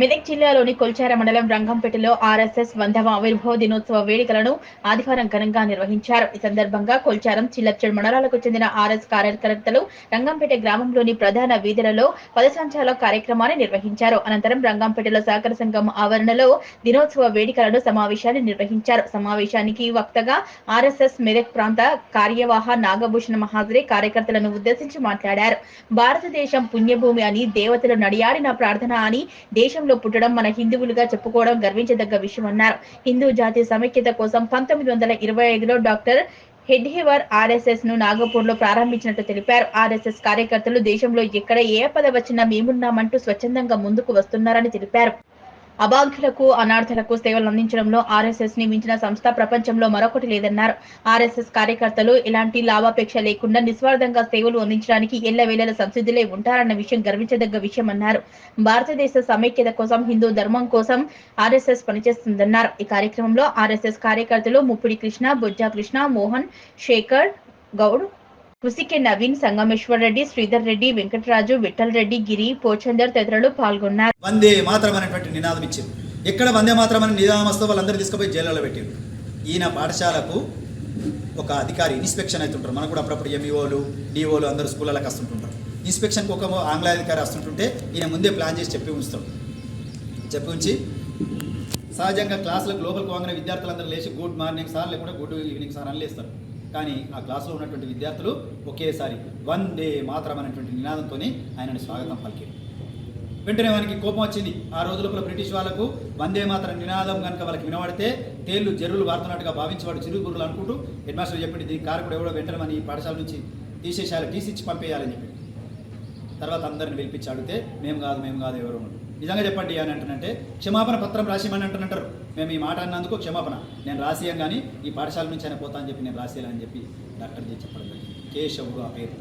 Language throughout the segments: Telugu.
మెదక్ జిల్లాలోని కొల్చార మండలం రంగంపేటలో ఆర్ఎస్ఎస్ వందవ ఆవిర్భావ దినోత్సవ వేడుకలను ఆదివారం ఘనంగా నిర్వహించారు. ఈ సందర్భంగా కొల్చారం చిల్లచ్చడ్ మండలాలకు చెందిన ఆర్ఎస్ కార్యకర్తలు రంగంపేట గ్రామంలోని ప్రధాన వీధులలో పదసంచాల కార్యక్రమాన్ని నిర్వహించారు. అనంతరం రంగంపేటలో సహకార సంఘం ఆవరణలో దినోత్సవ వేడుకలను సమావేశాన్ని నిర్వహించారు. సమావేశానికి వక్తగా ఆర్ఎస్ఎస్ మెదక్ ప్రాంత కార్యవాహ నాగభూషణ మహాజరే కార్యకర్తలను ఉద్దేశించి మాట్లాడారు. భారతదేశం పుణ్యభూమి అని దేవతలు నడియాడిన ప్రార్థన అని దేశం దేశంలో పుట్టడం మన హిందువులుగా చెప్పుకోవడం గర్వించదగ్గ విషయం అన్నారు. హిందూ జాతి సమైక్యత కోసం పంతొమ్మిది వందల ఇరవై ఐదులో డాక్టర్ హెడ్హేవర్ ఆర్ఎస్ఎస్ను నాగపూర్లో ప్రారంభించినట్టు తెలిపారు. ఆర్ఎస్ఎస్ కార్యకర్తలు దేశంలో ఎక్కడ ఏ పద వచ్చినా మేమున్నామంటూ స్వచ్ఛందంగా ముందుకు వస్తున్నారని తెలిపారు. అభాగ్యులకు అనార్థలకు సేవలు అందించడంలో ఆర్ఎస్ఎస్ని మించిన సంస్థ ప్రపంచంలో మరొకటి లేదన్నారు. ఆర్ఎస్ఎస్ కార్యకర్తలు ఎలాంటి లాభాపేక్ష లేకుండా నిస్వార్థంగా సేవలు అందించడానికి ఎల్లవేళల సంసిద్ధులే ఉంటారన్న విషయం గర్వించదగ్గ విషయం అన్నారు భారతదేశ సమైక్యత కోసం హిందూ ధర్మం కోసం ఆర్ఎస్ఎస్ పనిచేస్తుందన్నారు. ఈ కార్యక్రమంలో ఆర్ఎస్ఎస్ కార్యకర్తలు ముప్పిడి కృష్ణ బొజ్జా కృష్ణ మోహన్ శేఖర్ గౌడ్ కృషికే నవీన్ సంగమేశ్వర్ రెడ్డి శ్రీధర్ రెడ్డి వెంకటరాజు విఠల్ రెడ్డి గిరి పోచందర్ తదితరులు పాల్గొన్నారు. వందే మాత్రం అనేటువంటి నినాదం ఇచ్చింది. ఎక్కడ వందే మాత్రం అనే నినాదం వస్తే వాళ్ళందరూ తీసుకుపోయి జైల్లో పెట్టారు. ఈయన పాఠశాలకు ఒక అధికారి ఇన్స్పెక్షన్ అవుతుంటారు మనకు కూడా అప్పుడప్పుడు ఎంఈఓలు డిఓలు అందరూ స్కూళ్ళకి వస్తుంటుంటారు. ఇన్స్పెక్షన్కి ఒక ఆంగ్లాధికారి వస్తుంటుంటే ఈయన ముందే ప్లాన్ చేసి చెప్పి ఉంచుతాడు చెప్పి ఉంచి సహజంగా క్లాసులకు లోపలికి వాగిన విద్యార్థులందరూ లేచి గుడ్ మార్నింగ్ సార్ లేకుండా గుడ్ ఈవినింగ్ సార్ అని లేస్తారు. కానీ ఆ క్లాసులో ఉన్నటువంటి విద్యార్థులు ఒకేసారి వందే మాత్రం అనేటువంటి నినాదంతో ఆయనని స్వాగతం పలికారు. వెంటనే వానికి కోపం వచ్చింది. ఆ రోజుల బ్రిటిష్ వాళ్ళకు వందే మాత్రం నినాదం కనుక వాళ్ళకి వినబడితే తేళ్ళు జరువులు వాడుతున్నట్టుగా భావించి వాడు చిరుగురులు అనుకుంటూ హెడ్ మాస్టర్ చెప్పింది దీని కారకుడు ఎవడో వెంటనే మన ఈ పాఠశాల నుంచి తీసేసేయాలి తీసిచ్చి పంపేయాలని చెప్పి. తర్వాత అందరిని పిలిపించి అడిగితే మేము కాదు మేము కాదు ఎవరు నిజంగా చెప్పండి అని అంటున్నంటే క్షమాపణ పత్రం రాసిమని అంటున్నట్టారు మేము ఈ మాట అన్నందుకు క్షమాపణ. నేను రాసియం కానీ ఈ పాఠశాల నుంచి ఆయన పోతా అని చెప్పి నేను రాసేయాలని చెప్పి డాక్టర్ జీ చెప్పడం జరిగింది. కేశవుడు ఆ పేరు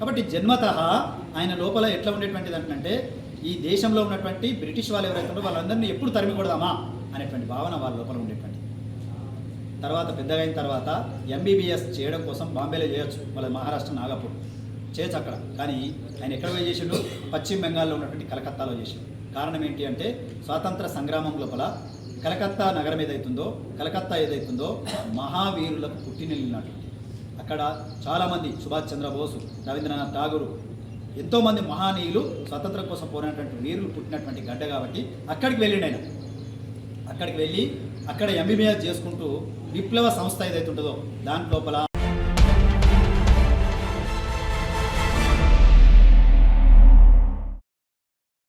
కాబట్టి జన్మత ఆయన లోపల ఎట్లా ఉండేటువంటిది అంటే ఈ దేశంలో ఉన్నటువంటి బ్రిటిష్ వాళ్ళు ఎవరైతే ఉన్నారో వాళ్ళందరినీ ఎప్పుడు తరిమి కొడదామా అనేటువంటి భావన వాళ్ళ లోపల ఉండేటువంటి. తర్వాత పెద్దగా అయిన తర్వాత ఎంబీబీఎస్ చేయడం కోసం బాంబేలో చేయొచ్చు. వాళ్ళ మహారాష్ట్ర నాగపూర్. చేయొచ్చు అక్కడ. కానీ ఆయన ఎక్కడ పోయి చేసిండు? పశ్చిమ బెంగాల్లో ఉన్నటువంటి కలకత్తాలో చేసిండు. కారణం ఏంటి అంటే స్వాతంత్ర సంగ్రామం లోపల కలకత్తా నగరం ఏదైతుందో కలకత్తా ఏదైతుందో మహావీరులకు పుట్టినటువంటి అక్కడ చాలామంది సుభాష్ చంద్రబోసు రవీంద్రనాథ్ ఠాగూరు ఎంతోమంది మహానీయులు స్వతంత్రం కోసం పోయినటువంటి వీరులు పుట్టినటువంటి గడ్డ కాబట్టి అక్కడికి వెళ్ళిండు ఆయన. అక్కడికి వెళ్ళి అక్కడ ఎంబీబీఎస్ చేసుకుంటూ విప్లవ సంస్థ ఏదైతే ఉంటుందో దాని లోపల